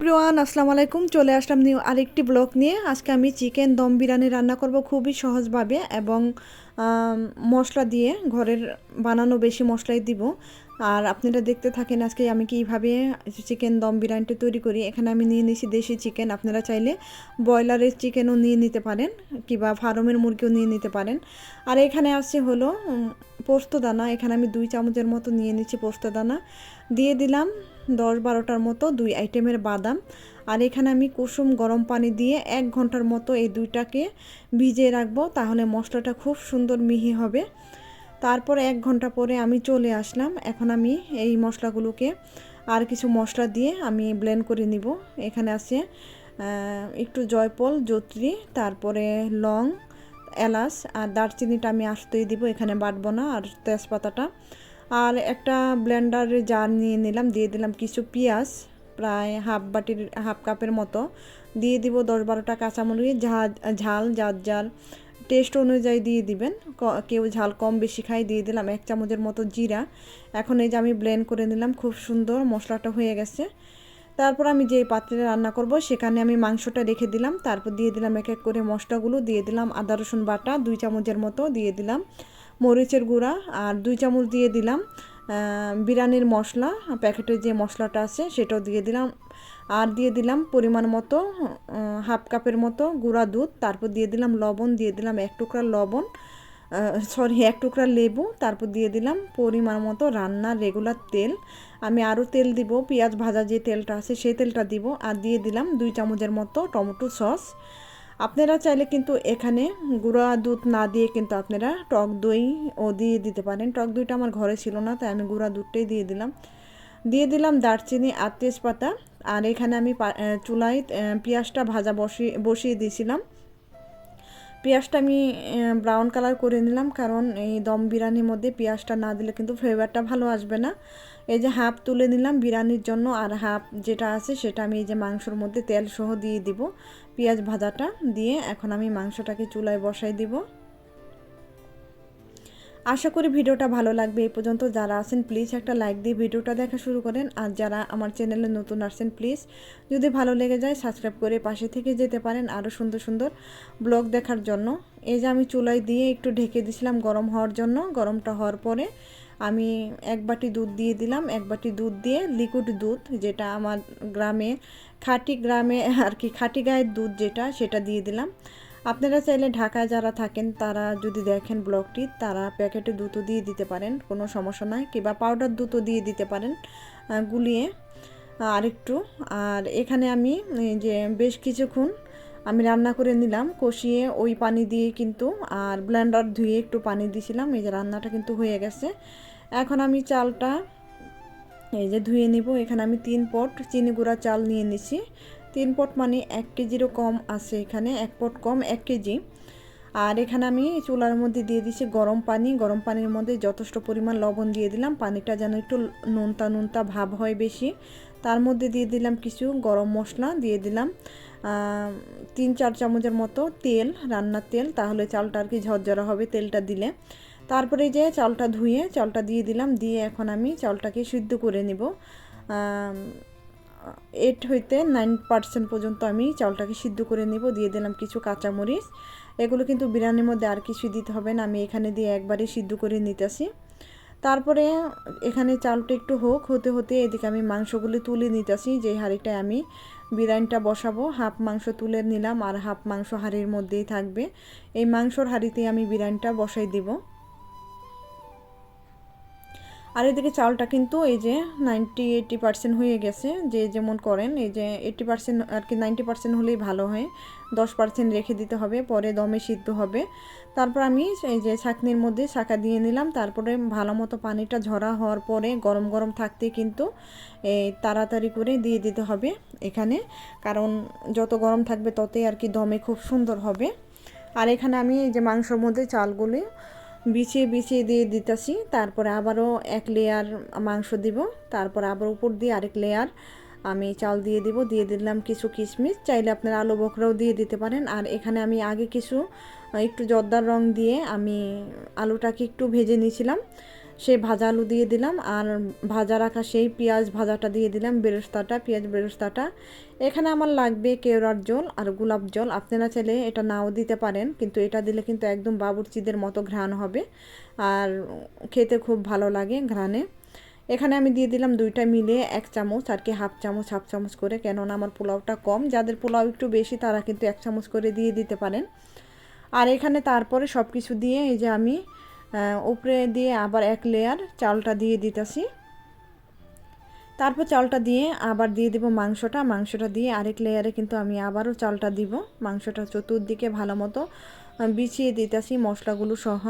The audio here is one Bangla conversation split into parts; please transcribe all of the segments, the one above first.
প্রিয়ান আসসালামু আলাইকুম। চলে আসলাম নিউ আরেকটি ব্লগ নিয়ে। আজকে আমি চিকেন দম বিরিয়ানি রান্না করব খুবই সহজভাবে এবং মশলা দিয়ে, ঘরের বানানো বেশি মশলাই দিব। আর আপনারা দেখতে থাকেন আজকে আমি কীভাবে চিকেন দম বিরিয়ানিটা তৈরি করি। এখানে আমি নিয়ে নিয়েছি দেশি চিকেন। আপনারা চাইলে ব্রয়লারের চিকেনও নিয়ে নিতে পারেন কিংবা ফার্মের মুরগিও নিয়ে নিতে পারেন। আর এখানে আসছে হলো পোস্ত দানা। এখানে আমি দুই চামচের মতো নিয়ে নিচ্ছি পোস্ত দানা। দিয়ে দিলাম দশ বারোটার মতো দুই আইটেমের বাদাম। আর এখানে আমি কুসুম গরম পানি দিয়ে এক ঘণ্টার মতো এই দুইটাকে ভিজিয়ে রাখব। তাহলে মশলাটা খুব সুন্দর মিহি হবে। তারপর এক ঘণ্টা পরে আমি চলে আসলাম। এখন আমি এই মশলাগুলোকে আর কিছু মশলা দিয়ে আমি ব্লেন্ড করে নিব। এখানে আছে একটু জয়পল জত্রি, তারপরে লং, এলাচ আর দারচিনিটা আমি আসতেই দিব। এখানে বাটবো না, আর তেজপাতাটা। আর একটা ব্লেন্ডারের জার নিয়ে নিলাম, দিয়ে দিলাম কিছু পেঁয়াজ, প্রায় হাফ বাটির হাফ কাপের মতো। দিয়ে দিব দশ বারোটা কাঁচামরিচ ঝাল ঝাল যার যার টেস্ট অনুযায়ী দিয়ে দিবেন। কেউ ঝাল কম বেশি খায় দিয়ে দিলাম এক চামচের মতো জিরা। এখন এই যে আমি ব্লেন্ড করে নিলাম, খুব সুন্দর মশলাটা হয়ে গেছে। তারপর আমি যে পাত্রে রান্না করব, সেখানে আমি মাংসটা রেখে দিলাম। তারপর দিয়ে দিলাম এক এক করে মশলাগুলো, দিয়ে দিলাম আদা, রসুন বাটা, দুই চামচের মতো দিয়ে দিলাম মরিচের গুঁড়া আর দুই চামচ দিয়ে দিলাম বিরিয়ানির মশলা, প্যাকেটের যে মশলাটা আছে, সেটাও দিয়ে দিলাম। আর দিয়ে দিলাম পরিমাণ মতো হাফ কাপের মতো গুঁড়া দুধ, তারপর দিয়ে দিলাম লবণ, দিয়ে দিলাম এক টুকরা লবণ সরি এক টুকরা লেবু, তারপর দিয়ে দিলাম পরিমাণ মতো রান্নার রেগুলার তেল। আমি আরও তেল দিব, পেঁয়াজ ভাজা যে তেলটা আছে সেই তেলটা দিব, আর দিয়ে দিলাম দুই চামচের মতো টমেটো সস। আপনারা চাইলে কিন্তু এখানে গুঁড়া দুধ না দিয়ে কিন্তু আপনারা টক দই ও দিয়ে দিতে পারেন। টক দইটা আমার ঘরে ছিল না, তাই আমি গুঁড়া দুধটাই দিয়ে দিলাম। দিয়ে দিলাম দারচিনি আর তেজপাতা। আর এখানে আমি চুলায় পেঁয়াজটা ভাজা বসিয়ে বসিয়ে দিয়েছিলাম। পেঁয়াজটা আমি ব্রাউন কালার করে নিলাম কারণ এই দম বিরিয়ানির মধ্যে পেঁয়াজটা না দিলে কিন্তু ফ্লেভারটা ভালো আসবে না। এই যে হাফ তুলে নিলাম বিরিয়ানির জন্য আর হাফ যেটা আছে সেটা আমি এই যে মাংসর মধ্যে তেল সহ দিয়ে দিব। পেঁয়াজ ভাজাটা দিয়ে এখন আমি মাংসটাকে চুলায় বসাই দিব। আশা করি ভিডিওটা ভালো লাগবে। এই পর্যন্ত যারা আছেন প্লিজ একটা লাইক দিয়ে ভিডিওটা দেখা শুরু করেন। আর যারা আমার চ্যানেলে নতুন আসছেন প্লিজ যদি ভালো লেগে যায় সাবস্ক্রাইব করে পাশে থেকে যেতে পারেন আরও সুন্দর সুন্দর ব্লগ দেখার জন্য। এই যে আমি চুলায় দিয়ে একটু ঢেকে দিয়েছিলাম গরম হওয়ার জন্য। গরমটা হওয়ার পরে আমি এক বাটি দুধ দিয়ে দিলাম। এক বাটি দুধ দিয়ে লিকুইড দুধ, যেটা আমার গ্রামে, খাঁটি গ্রামে আর কি, খাঁটি গায়ের দুধ যেটা, সেটা দিয়ে দিলাম। আপনারা চাইলে ঢাকায় যারা থাকেন, তারা যদি দেখেন ব্লগটি, তারা প্যাকেটে দুধও দিয়ে দিতে পারেন, কোনো সমস্যা নয় কিংবা পাউডার দুধও দিয়ে দিতে পারেন গুলিয়ে আরেকটু। আর এখানে আমি যে বেশ কিছুক্ষণ আমি রান্না করে নিলাম, কষিয়ে ওই পানি দিয়ে কিন্তু, আর ব্লেন্ডার ধুয়ে একটু পানি দিয়েছিলাম, এই যে রান্নাটা কিন্তু হয়ে গেছে। এখন আমি চালটা এই যে ধুয়ে নিব। এখানে আমি তিন পট চিনি গুঁড়া চাল নিয়ে নিছি। তিন পট মানে এক কেজিরও কম আছে এখানে, এক পট কম এক কেজি। আর এখানে আমি চুলার মধ্যে দিয়ে দিছি গরম পানি। গরম পানির মধ্যে যথেষ্ট পরিমাণ লবণ দিয়ে দিলাম। পানিটা যেন একটু নোনতা নোনতা ভাব হয় বেশি। তার মধ্যে দিয়ে দিলাম কিছু গরম মশলা, দিয়ে দিলাম তিন, চার চামচের মতো তেল, রান্নার তেল। তাহলে চালটা আর কি ঝরঝরা হবে তেলটা দিলে। তারপরে যে চালটা ধুয়ে, চালটা দিয়ে দিলাম। দিয়ে এখন আমি চালটাকে সিদ্ধ করে নিব। এইট হইতে নাইন পার্সেন্ট পর্যন্ত আমি চালটাকে সিদ্ধ করে নিব, দিয়ে দিলাম কিছু কাঁচামরিচ। এগুলো কিন্তু বিরিয়ানির মধ্যে আর কিছু দিতে হবে না, আমি এখানে দিয়ে একবারে সিদ্ধ করে নিতেছি। তারপরে এখানে চালটা একটু হোক, হতে হতে এদিকে আমি মাংসগুলি তুলে নিতেছি যে হাঁড়িটায় আমি বিরিয়ানিটা বসাবো, হাফ মাংস তুলে নিলাম আর হাফ মাংস হাঁড়ির মধ্যেই থাকবে। এই মাংসর হাঁড়িতে আমি বিরিয়ানিটা বসাই দিব। আর এদিকে চালটা কিন্তু এই যে নাইনটি এইটি পার্সেন্ট হয়ে গেছে, যে যেমন করেন, এই যে এইটি পার্সেন্ট আর কি নাইনটি পার্সেন্ট হলেই ভালো হয়। দশ পার্সেন্ট রেখে দিতে হবে, পরে দমে সিদ্ধ হবে। তারপর আমি এই যে ছাকনির মধ্যে ছাকা দিয়ে নিলাম, তারপরে ভালো মতো পানিটা ঝরা হওয়ার পরে গরম গরম থাকতে কিন্তু এই তাড়াতাড়ি করে দিয়ে দিতে হবে এখানে, কারণ যত গরম থাকবে ততই আর কি দমে খুব সুন্দর হবে। আর এখানে আমি এই যে মাংসর মধ্যে চালগুলি বিছিয়ে বিছিয়ে দিয়ে দিতেছি, তারপরে আবারও এক লেয়ার মাংস দিব, তারপর আবার উপর দিয়ে আরেক লেয়ার আমি চাল দিয়ে দিব, দিয়ে দিলাম কিছু কিশমিশ, চাইলে আপনারা আলু বকরাও দিয়ে দিতে পারেন। আর এখানে আমি আগে কিছু, একটু জর্দার রং দিয়ে আমি আলুটাকে একটু ভেজে নিয়েছিলাম। সেই ভাজা আলু দিয়ে দিলাম আর ভাজা রাখা সেই পেঁয়াজ ভাজাটা দিয়ে দিলাম, বেরেস্তাটা, পেঁয়াজ বেরেস্তাটা। এখানে আমার লাগবে কেওড়ার জল আর গোলাপ জল। আপনারা চাইলে এটা নাও দিতে পারেন, কিন্তু এটা দিলে কিন্তু একদম বাবুরচিদের মতো ঘ্রাণ হবে আর খেতে খুব ভালো লাগে ঘ্রাণে। এখানে আমি দিয়ে দিলাম দুইটা মিলে এক চামচ আর কি হাফ চামচ হাফ চামচ করে, কেননা আমার পোলাওটা কম। যাদের পোলাও একটু বেশি, তারা কিন্তু এক চামচ করে দিয়ে দিতে পারেন। আর এখানে তারপরে সব কিছু দিয়ে এই যে আমি উপরে দিয়ে আবার এক লেয়ার চালটা দিয়ে দিতেছি। তারপর চালটা দিয়ে আবার দিয়ে দেব মাংসটা। মাংসটা দিয়ে আরেক লেয়ারে কিন্তু আমি আবারও চালটা দিব। মাংসটা চতুর্দিকে ভালো মতো বিছিয়ে দিতেছি মশলাগুলো সহ।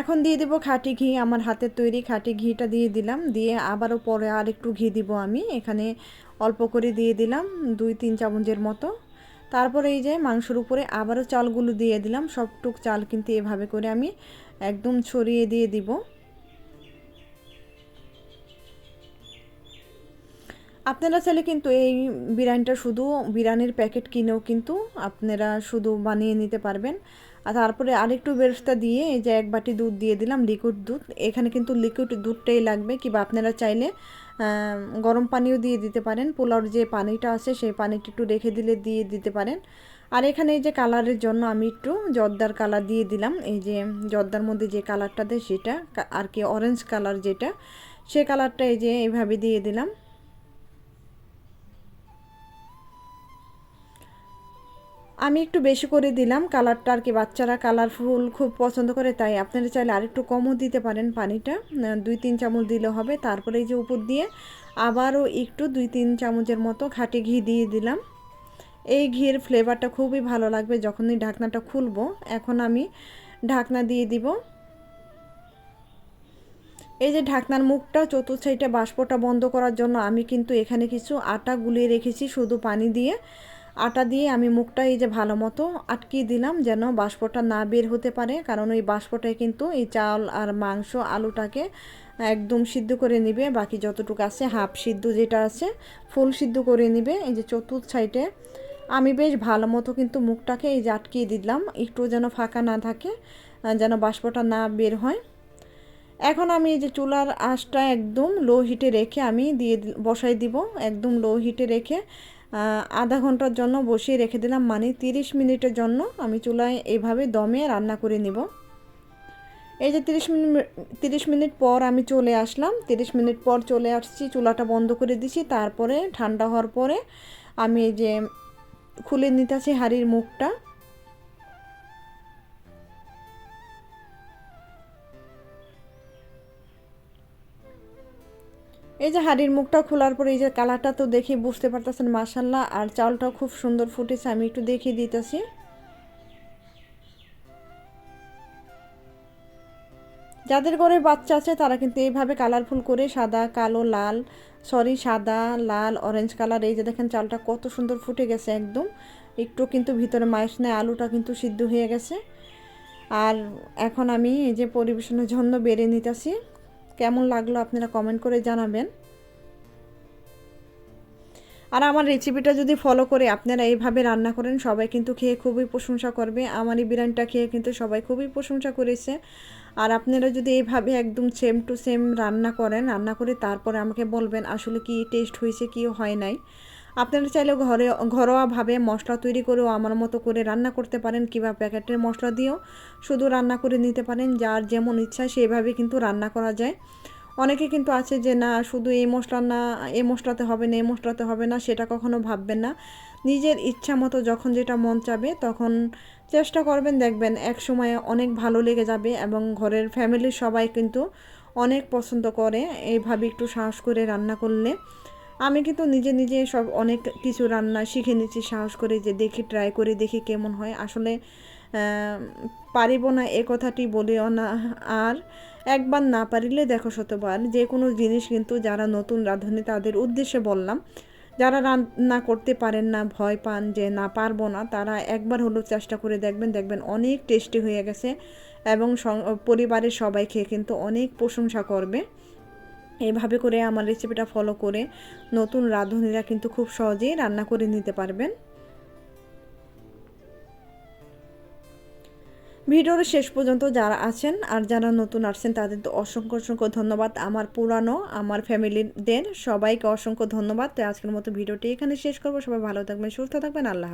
এখন দিয়ে দেবো খাঁটি ঘি, আমার হাতের তৈরি খাঁটি ঘিটা দিয়ে দিলাম। দিয়ে আবারও পরে আর একটু ঘি দিব আমি। এখানে অল্প করে দিয়ে দিলাম দুই, তিন চামচের মতো। তারপরে এই যে মাংসর উপরে আবারও চালগুলো দিয়ে দিলাম। সবটুক চাল কিন্তু এভাবে করে আমি একদম ছড়িয়ে দিয়ে দিব। আপনারা চাইলে কিন্তু এই বিরিয়ানিটা শুধু বিরিয়ানির প্যাকেট কিনেও কিন্তু আপনারা শুধু বানিয়ে নিতে পারবেন। আর তারপরে আরেকটু বেরস্তা দিয়ে এই যে এক বাটি দুধ দিয়ে দিলাম, লিকুইড দুধ। এখানে কিন্তু লিকুইড দুধটাই লাগবে কিংবা আপনারা চাইলে গরম পানিও দিয়ে দিতে পারেন। পোলাওর যে পানিটা আছে সেই পানিটা একটু রেখে দিলে দিয়ে দিতে পারেন। আর এখানে এই যে কালারের জন্য আমি একটু জর্দার কালার দিয়ে দিলাম। এই যে জর্দার মধ্যে যে কালারটা দেয় সেটা, আর কি অরেঞ্জ কালার যেটা, সে কালারটা এই যে এইভাবে দিয়ে দিলাম। আমি একটু বেশি করে দিলাম। কালারটা আর কি, বাচ্চারা কালারফুল খুব পছন্দ করে, তাই আপনারা চাইলে আরেকটু কমও দিতে পারেন পানিটা। দুই তিন চামচ দিলে হবে। তারপরে এই যে উপর দিয়ে আবারও একটু দুই তিন চামচের মতো খাঁটি ঘি দিয়ে দিলাম। এই ঘির ফ্লেভারটা খুবই ভালো লাগবে যখনই ঢাকনাটা খুলবো। এখন আমি ঢাকনা দিয়ে দিব। এই যে ঢাকনার মুখটা, চতুর্থ সাইডে বাষ্পটা বন্ধ করার জন্য আমি কিন্তু এখানে কিছু আটা গুলিয়ে রেখেছি, শুধু পানি দিয়ে। আটা দিয়ে আমি মুখটা এই যে ভালো মতো আটকিয়ে দিলাম যেন বাষ্পটা না বের হতে পারে, কারণ ওই বাষ্পটায় কিন্তু এই চাল আর মাংস আলুটাকে একদম সিদ্ধ করে নিবে। বাকি যতটুকু আছে হাফ সিদ্ধ যেটা আছে ফুল সিদ্ধ করে নিবে। এই যে চতুর্থ সাইডে আমি বেশ ভালো মতো কিন্তু মুখটাকে এই যে আটকিয়ে দিলাম, একটু যেন ফাঁকা না থাকে, যেন বাষ্পটা না বের হয়। এখন আমি এই যে চুলার আঁচটা একদম লো হিটে রেখে আমি দিয়ে বসাই দিব। একদম লো হিটে রেখে আধা ঘণ্টার জন্য বসিয়ে রেখে দিলাম মানে তিরিশ মিনিটের জন্য আমি চুলায় এইভাবে দমে রান্না করে নিব। এই যে তিরিশ মিনিট তিরিশ মিনিট পর আমি চলে আসলাম, তিরিশ মিনিট পর চলে আসছি, চুলাটা বন্ধ করে দিছি, তারপরে ঠান্ডা হওয়ার পরে আমি এই যে খুলে নিতেছি হাড়ির মুখটা। এই যে হাড়ির মুখটা খোলার পরে এই যে কালারটা তো দেখে বুঝতে পারতেছেন মাসাল্লাহ আর চালটাও খুব সুন্দর ফুটেছে, আমি একটু দেখিয়ে দিতেছি। যাদের ঘরে বাচ্চা আছে, তারা কিন্তু এইভাবে কালারফুল করে সাদা, কালো, লাল, সরি, সাদা, লাল অরেঞ্জ কালার এই যে দেখেন চালটা কত সুন্দর ফুটে গেছে একদম। একটু কিন্তু ভিতরে মাইস নেয় আলুটা কিন্তু সিদ্ধ হয়ে গেছে। আর এখন আমি এই যে পরিবেশনের জন্য বেড়ে নিতেছি। কেমন লাগল আপনারা কমেন্ট করে জানাবেন। আর আমার রেসিপিটা যদি ফলো করে আপনারা এইভাবে রান্না করেন, সবাই কিন্তু খেয়ে খুবই প্রশংসা করবে। আমার এই বিরিয়ানিটা খেয়ে কিন্তু সবাই খুবই প্রশংসা করেছে। আর আপনারা যদি এইভাবে একদম সেম টু সেম রান্না করেন, রান্না করে তারপরে আমাকে বলবেন আসলে কি টেস্ট হয়েছে, কি হয় নাই। আপনারা চাইলেও ঘরে, ঘরোয়াভাবে মশলা তৈরি করেও আমার মতো করে রান্না করতে পারেন। কিংবা প্যাকেটের মশলা দিয়েও শুধু রান্না করে নিতে পারেন। যার যেমন ইচ্ছা সেভাবে কিন্তু রান্না করা যায়। অনেকে কিন্তু আছে যে, না, শুধু এই মশলা না, এই মশলাতে হবে না, এই মশলাতে হবে না, সেটা কখনো ভাববেন না। নিজের ইচ্ছা মতো যখন যেটা মন চাবে, তখন চেষ্টা করবেন, দেখবেন এক সময় অনেক ভালো লেগে যাবে এবং ঘরের ফ্যামিলির সবাই কিন্তু অনেক পছন্দ করে। এইভাবে একটু সাহস করে রান্না করলে আমি কিন্তু নিজে নিজে সব অনেক কিছু রান্না শিখে নিচ্ছি, সাহস করে যে দেখি ট্রাই করে দেখি কেমন হয়। আসলে পারিব না এ কথাটি বলিও না। আর একবার না পারিলে দেখো শতবার, যে কোনো জিনিস কিন্তু যারা নতুন রাঁধুনি তাদের উদ্দেশ্যে বললাম। যারা রান্না করতে পারেন না, ভয় পান যে না পারব না, তারা একবার হলেও চেষ্টা করে দেখবেন দেখবেন অনেক টেস্টি হয়ে গেছে এবং পরিবারের সবাই খেয়ে কিন্তু অনেক প্রশংসা করবে। এইভাবে করে আমার রেসিপিটা ফলো করে নতুন রাঁধুনিরা কিন্তু খুব সহজেই রান্না করে নিতে পারবেন। ভিডিওর শেষ পর্যন্ত যারা আছেন আর যারা নতুন আসছেন, তাদের তো অসংখ্য অসংখ্য ধন্যবাদ। আমার পুরানো, আমার ফ্যামিলিদের সবাইকে অসংখ্য ধন্যবাদ। তো আজকের মতো ভিডিওটি এখানে শেষ করব। সবাই ভালো থাকবেন, সুস্থ থাকবেন। আল্লাহ।